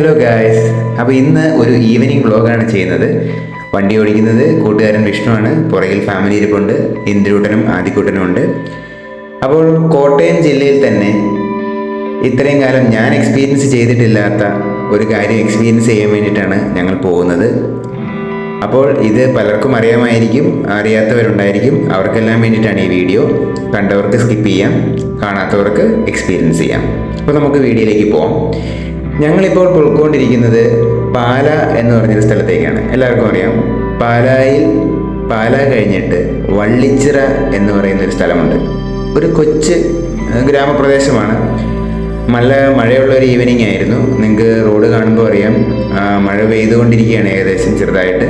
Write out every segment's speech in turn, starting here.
Hello guys അപ്പോൾ ഇന്ന് ഒരു ഈവനിങ് വ്ളോഗാണ് ചെയ്യുന്നത്. വണ്ടി ഓടിക്കുന്നത് കൂട്ടുകാരൻ വിഷ്ണുവാണ് പുറകിൽ ഫാമിലി ഇരിപ്പുണ്ട്. ഇന്ദ്രൂട്ടനും ആദിക്കൂട്ടനും ഉണ്ട്. അപ്പോൾ കോട്ടയം ജില്ലയിൽ തന്നെ ഇത്രയും കാലം ഞാൻ എക്സ്പീരിയൻസ് ചെയ്തിട്ടില്ലാത്ത ഒരു കാര്യം എക്സ്പീരിയൻസ് ചെയ്യാൻ വേണ്ടിയിട്ടാണ് ഞങ്ങൾ പോകുന്നത്. അപ്പോൾ ഇത് പലർക്കും അറിയാമായിരിക്കും അറിയാത്തവരുണ്ടായിരിക്കും. അവർക്കെല്ലാം വേണ്ടിയിട്ടാണ് ഈ വീഡിയോ. കണ്ടവർക്ക് സ്കിപ്പ് ചെയ്യാം കാണാത്തവർക്ക് എക്സ്പീരിയൻസ് ചെയ്യാം. അപ്പോൾ നമുക്ക് വീഡിയോയിലേക്ക് പോകാം ഞങ്ങളിപ്പോൾ പോയിക്കൊണ്ടിരിക്കുന്നത് പാല എന്ന് പറഞ്ഞൊരു സ്ഥലത്തേക്കാണ്. എല്ലാവർക്കും അറിയാം. പാലായിൽ പാല കഴിഞ്ഞിട്ട് വള്ളിച്ചിറ എന്ന് പറയുന്ന ഒരു സ്ഥലമുണ്ട്. ഒരു കൊച്ച് ഗ്രാമപ്രദേശമാണ്. നല്ല മഴയുള്ള ഒരു ഈവനിങ് ആയിരുന്നു. നിങ്ങൾക്ക് റോഡ് കാണുമ്പോൾ അറിയാം. മഴ പെയ്തുകൊണ്ടിരിക്കുകയാണ് ഏകദേശം ചെറുതായിട്ട്.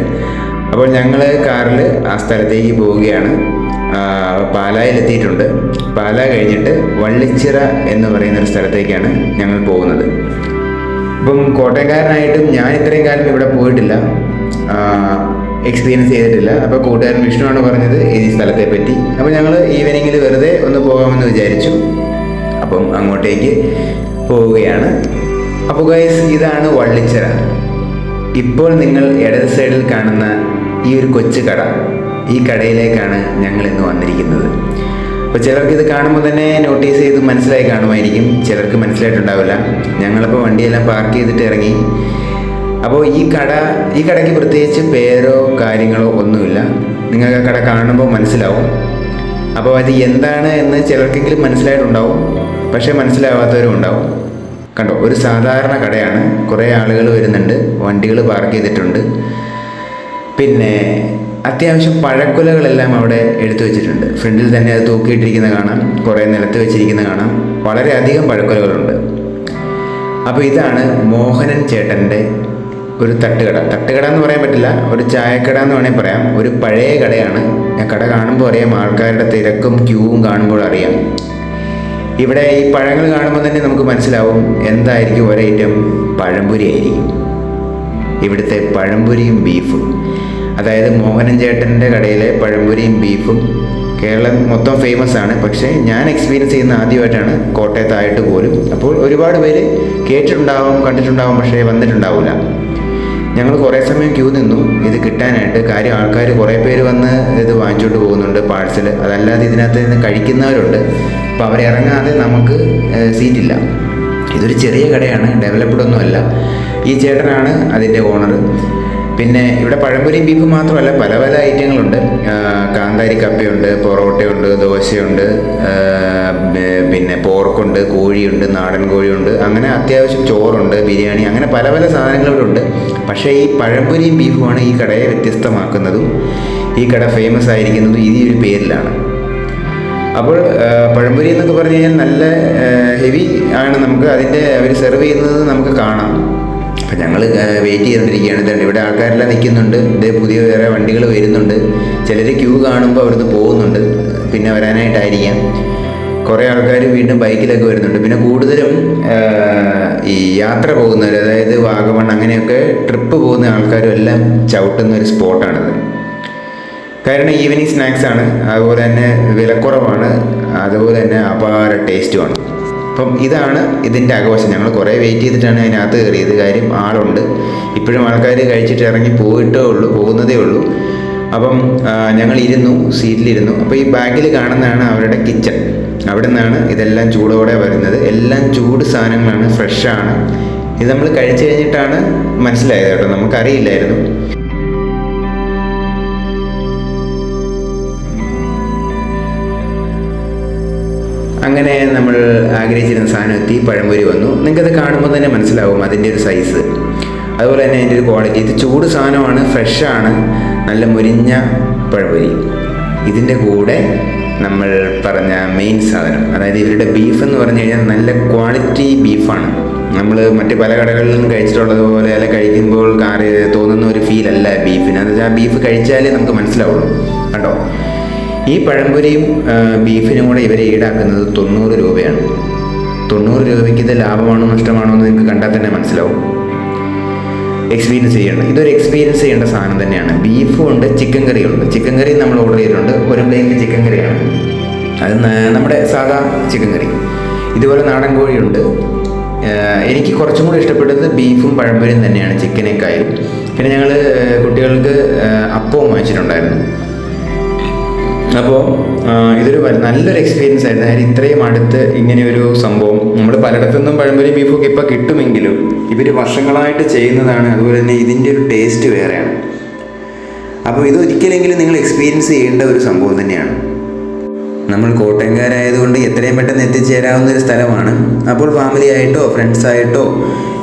അപ്പോൾ ഞങ്ങൾ കാറിൽ ആ സ്ഥലത്തേക്ക് പോവുകയാണ്. പാലായിലെത്തിയിട്ടുണ്ട്. പാല കഴിഞ്ഞിട്ട് വള്ളിച്ചിറ എന്ന് പറയുന്ന ഒരു സ്ഥലത്തേക്കാണ് ഞങ്ങൾ പോകുന്നത്. ഇപ്പം കോട്ടയക്കാരനായിട്ടും ഞാൻ ഇത്രയും കാലം ഇവിടെ പോയിട്ടില്ല. എക്സ്പീരിയൻസ് ചെയ്തിട്ടില്ല. അപ്പോൾ കൂട്ടുകാരൻ വിഷ്ണുവാണ് പറഞ്ഞത് ഈ സ്ഥലത്തെ പറ്റി. അപ്പോൾ ഞങ്ങൾ ഈവനിങ്ങിൽ വെറുതെ ഒന്ന് പോകാമെന്ന് വിചാരിച്ചു. അപ്പം അങ്ങോട്ടേക്ക് പോവുകയാണ്. അപ്പോൾ ഗൈസ് ഇതാണ് വള്ളിച്ചിറ. ഇപ്പോൾ നിങ്ങൾ ഇടത് സൈഡിൽ കാണുന്ന ഈ ഒരു കൊച്ചു കട ഈ കടയിലേക്കാണ് ഞങ്ങൾ ഇന്ന് വന്നിരിക്കുന്നത്. അപ്പോൾ ചിലർക്ക് ഇത് കാണുമ്പോൾ തന്നെ നോട്ടീസ് ചെയ്ത് മനസ്സിലായി കാണുമായിരിക്കും. ചിലർക്ക് മനസ്സിലായിട്ടുണ്ടാവില്ല. ഞങ്ങളിപ്പോൾ വണ്ടിയെല്ലാം പാർക്ക് ചെയ്തിട്ട് ഇറങ്ങി. അപ്പോൾ ഈ കട ഈ കടയ്ക്ക് പ്രത്യേകിച്ച് പേരോ കാര്യങ്ങളോ ഒന്നുമില്ല. നിങ്ങൾക്ക് ആ കട കാണുമ്പോൾ മനസ്സിലാവും. അപ്പോൾ അത് എന്താണ് എന്ന് ചിലർക്കെങ്കിലും മനസ്സിലായിട്ടുണ്ടാവും. പക്ഷേ മനസ്സിലാവാത്തവരും ഉണ്ടാവും. കണ്ടോ ഒരു സാധാരണ കടയാണ്. കുറേ ആളുകൾ വരുന്നുണ്ട്. വണ്ടികൾ പാർക്ക് ചെയ്തിട്ടുണ്ട്. പിന്നെ അത്യാവശ്യം പഴക്കുലകളെല്ലാം അവിടെ എടുത്തു വെച്ചിട്ടുണ്ട്. ഫ്രണ്ടിൽ തന്നെ അത് തൂക്കിയിട്ടിരിക്കുന്ന കാണാം. കുറേ നിലത്ത് വെച്ചിരിക്കുന്ന കാണാം. വളരെയധികം പഴക്കുലകളുണ്ട്. അപ്പോൾ ഇതാണ് മോഹനൻ ചേട്ടന്റെ ഒരു തട്ടുകട. തട്ടുകട എന്ന് പറയാൻ പറ്റില്ല. ഒരു ചായക്കട എന്ന് വേണമെങ്കിൽ പറയാം. ഒരു പഴയ കടയാണ്. ഞാൻ കട കാണുമ്പോൾ അറിയാം. ആൾക്കാരുടെ തിരക്കും ക്യൂവും കാണുമ്പോൾ അറിയാം. ഇവിടെ ഈ പഴങ്ങൾ കാണുമ്പോൾ തന്നെ നമുക്ക് മനസ്സിലാവും എന്തായിരിക്കും ഒരു ഐറ്റം പഴംപൊരി ആയിരിക്കും. ഇവിടുത്തെ പഴംപൊരിയും ബീഫും. അതായത് മോഹനൻ ചേട്ടന്റെ കടയിലെ പഴംപൊരിയും ബീഫും കേരളം മൊത്തം ഫേമസ് ആണ്. പക്ഷേ ഞാൻ എക്സ്പീരിയൻസ് ചെയ്യുന്ന ആദ്യമായിട്ടാണ് കോട്ടയത്തായിട്ട് പോലും. അപ്പോൾ ഒരുപാട് പേര് കേട്ടിട്ടുണ്ടാവും കണ്ടിട്ടുണ്ടാവും പക്ഷേ വന്നിട്ടുണ്ടാവില്ല ഞങ്ങൾ കുറേ സമയം ക്യൂ നിന്നു. ഇത് കിട്ടാനായിട്ട് കാര്യം ആൾക്കാർ കുറേ പേര് വന്ന് ഇത് വാങ്ങിച്ചുകൊണ്ട് പോകുന്നുണ്ട് പാഴ്സൽ അതല്ലാതെ ഇതിനകത്ത് നിന്ന് കഴിക്കുന്നവരുണ്ട്. അപ്പോൾ അവർ ഇറങ്ങാതെ നമുക്ക് സീറ്റില്ല ഇതൊരു ചെറിയ കടയാണ് ഡെവലപ്ഡ് ഒന്നുമല്ല. ഈ ചേട്ടനാണ് അതിന്റെ ഓണർ പിന്നെ ഇവിടെ പഴംപൊരിയും ബീഫും മാത്രമല്ല പല പല ഐറ്റങ്ങളുണ്ട്. കാന്താരി കപ്പയുണ്ട് പൊറോട്ടയുണ്ട് ദോശയുണ്ട് പിന്നെ പോർക്കുണ്ട് കോഴിയുണ്ട് നാടൻ കോഴിയുണ്ട്. അങ്ങനെ അത്യാവശ്യം ചോറുണ്ട് ബിരിയാണി അങ്ങനെ പല പല സാധനങ്ങൾ ഇവിടെ ഉണ്ട്. പക്ഷേ ഈ പഴംപൊരിയും ബീഫുമാണ് ഈ കടയെ വ്യത്യസ്തമാക്കുന്നതും ഈ കട ഫേമസ് ആയിരിക്കുന്നതും ഈ ഒരു പേരിലാണ്. അപ്പോൾ പഴംപൊരി എന്നൊക്കെ പറഞ്ഞു കഴിഞ്ഞാൽ നല്ല ഹെവി ആണ് നമുക്ക് അതിന്റെ അവർ സെർവ് ചെയ്യുന്നത് നമുക്ക് കാണാം. അപ്പം ഞങ്ങൾ വെയിറ്റ് ചെയ്തുകൊണ്ടിരിക്കുകയാണ് ഇതുണ്ട് ഇവിടെ ആൾക്കാരെല്ലാം നിൽക്കുന്നുണ്ട്. ഇതേ പുതിയ വേറെ വണ്ടികൾ വരുന്നുണ്ട്. ചിലർ ക്യൂ കാണുമ്പോൾ അവിടുന്ന് പോകുന്നുണ്ട്. പിന്നെ വരാനായിട്ടായിരിക്കാം. കുറേ ആൾക്കാർ വീണ്ടും ബൈക്കിലൊക്കെ വരുന്നുണ്ട്. പിന്നെ കൂടുതലും ഈ യാത്ര പോകുന്നവർ അതായത് വാഗമൺ അങ്ങനെയൊക്കെ ട്രിപ്പ് പോകുന്ന ആൾക്കാരും എല്ലാം ചവിട്ടുന്ന ഒരു സ്പോട്ടാണിത്. കാരണം ഈവനിങ് സ്നാക്സ് ആണ്. അതുപോലെ തന്നെ വിലക്കുറവാണ്. അതുപോലെ തന്നെ അപാര ടേസ്റ്റുമാണ് അപ്പം ഇതാണ് ഇതിന്റെ ആഘോഷം. ഞങ്ങൾ കുറേ വെയിറ്റ് ചെയ്തിട്ടാണ് അതിനകത്ത് കയറിയത്. കാര്യം ആളുണ്ട്. ഇപ്പോഴും ആൾക്കാർ കഴിച്ചിട്ട് ഇറങ്ങി പോയിട്ടേ ഉള്ളൂ പോകുന്നതേ ഉള്ളൂ. അപ്പം ഞങ്ങൾ ഇരുന്നു സീറ്റിലിരുന്നു അപ്പോൾ ഈ ബാക്കിൽ കാണുന്നതാണ് അവരുടെ കിച്ചൺ അവിടെ നിന്നാണ് ഇതെല്ലാം ചൂടോടെ വരുന്നത്. എല്ലാം ചൂട് സാധനങ്ങളാണ് ഫ്രഷാണ് ഇത് നമ്മൾ കഴിച്ചു കഴിഞ്ഞിട്ടാണ് മനസ്സിലായത് കേട്ടോ. നമുക്കറിയില്ലായിരുന്നു. അങ്ങനെ നമ്മൾ ആഗ്രഹിച്ചിരുന്ന സാധനം എത്തി പഴംപൊരി വന്നു. നിങ്ങൾക്കത് കാണുമ്പോൾ തന്നെ മനസ്സിലാവും അതിന്റെ ഒരു സൈസ് അതുപോലെ തന്നെ അതിന്റെ ഒരു ക്വാളിറ്റി ഇത് ചൂട് സാധനമാണ് ഫ്രഷാണ് നല്ല മുരിഞ്ഞ പഴംപൊരി. ഇതിന്റെ കൂടെ നമ്മൾ പറഞ്ഞ മെയിൻ സാധനം. അതായത് ഇവരുടെ ബീഫ് എന്ന് പറഞ്ഞു കഴിഞ്ഞാൽ നല്ല ക്വാളിറ്റി ബീഫാണ് നമ്മൾ മറ്റ് പല കടകളിൽ നിന്നും കഴിച്ചിട്ടുള്ളത് പോലെ അല്ല കഴിക്കുമ്പോൾ തോന്നുന്ന ഒരു ഫീലല്ല ബീഫിന് അത് ആ ബീഫ് കഴിച്ചാലേ നമുക്ക് മനസ്സിലാവുള്ളൂ. കണ്ടോ? ഈ പഴംപൊരിയും ബീഫിനും കൂടെ ഇവരെ ഈടാക്കുന്നത് തൊണ്ണൂറ് രൂപയാണ്. തൊണ്ണൂറ് രൂപയ്ക്ക് ഇത് ലാഭമാണോ നഷ്ടമാണോ എന്ന് നിങ്ങൾക്ക് കണ്ടാൽ തന്നെ മനസ്സിലാവും. എക്സ്പീരിയൻസ് ചെയ്യേണ്ട ഇതൊരു എക്സ്പീരിയൻസ് ചെയ്യേണ്ട സാധനം തന്നെയാണ്. ബീഫും ഉണ്ട് ചിക്കൻ കറിയും ഉണ്ട്. ചിക്കൻ കറി നമ്മൾ ഓർഡർ ചെയ്തിട്ടുണ്ട്. ഒരു പ്ലേറ്റ് ചിക്കൻ കറിയാണ്. അത് നമ്മുടെ സാധാ ചിക്കൻ കറി. ഇതുപോലെ നാടൻ കോഴിയുണ്ട് എനിക്ക് കുറച്ചും കൂടി ഇഷ്ടപ്പെട്ടത് ബീഫും പഴംപൊരിയും തന്നെയാണ് ചിക്കനേക്കായും. പിന്നെ ഞങ്ങൾ കുട്ടികൾക്ക് അപ്പവും വാങ്ങിച്ചിട്ടുണ്ടായിരുന്നു. അപ്പോൾ ഇതൊരു നല്ലൊരു എക്സ്പീരിയൻസ് ആയിരുന്നു. അതായത് ഇത്രയും അടുത്ത് ഇങ്ങനെയൊരു സംഭവം. നമ്മൾ പലയിടത്തുനിന്നും പഴംപൊരി ബീഫൊക്കെ ഇപ്പോൾ കിട്ടുമെങ്കിലും ഇവർ വർഷങ്ങളായിട്ട് ചെയ്യുന്നതാണ്. അതുപോലെ തന്നെ ഇതിന്റെ ഒരു ടേസ്റ്റ് വേറെയാണ്. അപ്പോൾ ഇത് ഒരിക്കലെങ്കിലും നിങ്ങൾ എക്സ്പീരിയൻസ് ചെയ്യേണ്ട ഒരു സംഭവം തന്നെയാണ്. നമ്മൾ കോട്ടയംകാരായതുകൊണ്ട് എത്രയും പെട്ടെന്ന് എത്തിച്ചേരാവുന്ന ഒരു സ്ഥലമാണ്. അപ്പോൾ ഫാമിലി ആയിട്ടോ ഫ്രണ്ട്സായിട്ടോ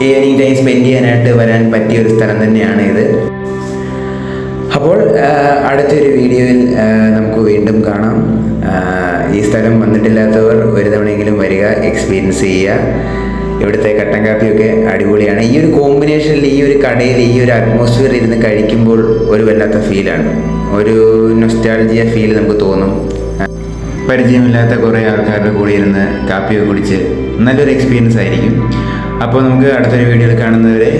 ഈവനിങ് ടൈം സ്പെൻഡ് ചെയ്യാനായിട്ട് വരാൻ പറ്റിയ ഒരു സ്ഥലം തന്നെയാണ് ഇത്. അപ്പോൾ അടുത്തൊരു വീഡിയോയിൽ നമുക്ക് വീണ്ടും കാണാം. ഈ സ്ഥലം വന്നിട്ടില്ലാത്തവർ ഒരു തവണയെങ്കിലും വരിക എക്സ്പീരിയൻസ് ചെയ്യുക. ഇവിടുത്തെ കട്ടൻ കാപ്പിയൊക്കെ അടിപൊളിയാണ്. ഈ ഒരു കോമ്പിനേഷനിൽ ഈ ഒരു കടയിൽ ഈ ഒരു അറ്റ്മോസ്ഫിയർ ഇരുന്ന് കഴിക്കുമ്പോൾ ഒരു വല്ലാത്ത ഫീലാണ് ഒരു നൊസ്റ്റാൾജിയ ഫീൽ നമുക്ക് തോന്നും. പരിചയമില്ലാത്ത കുറേ ആൾക്കാരുടെ കൂടെ ഇരുന്ന് കാപ്പിയൊക്കെ കുടിച്ച് നല്ലൊരു എക്സ്പീരിയൻസ് ആയിരിക്കും. അപ്പോൾ നമുക്ക് അടുത്തൊരു വീഡിയോയിൽ കാണുന്നവരെ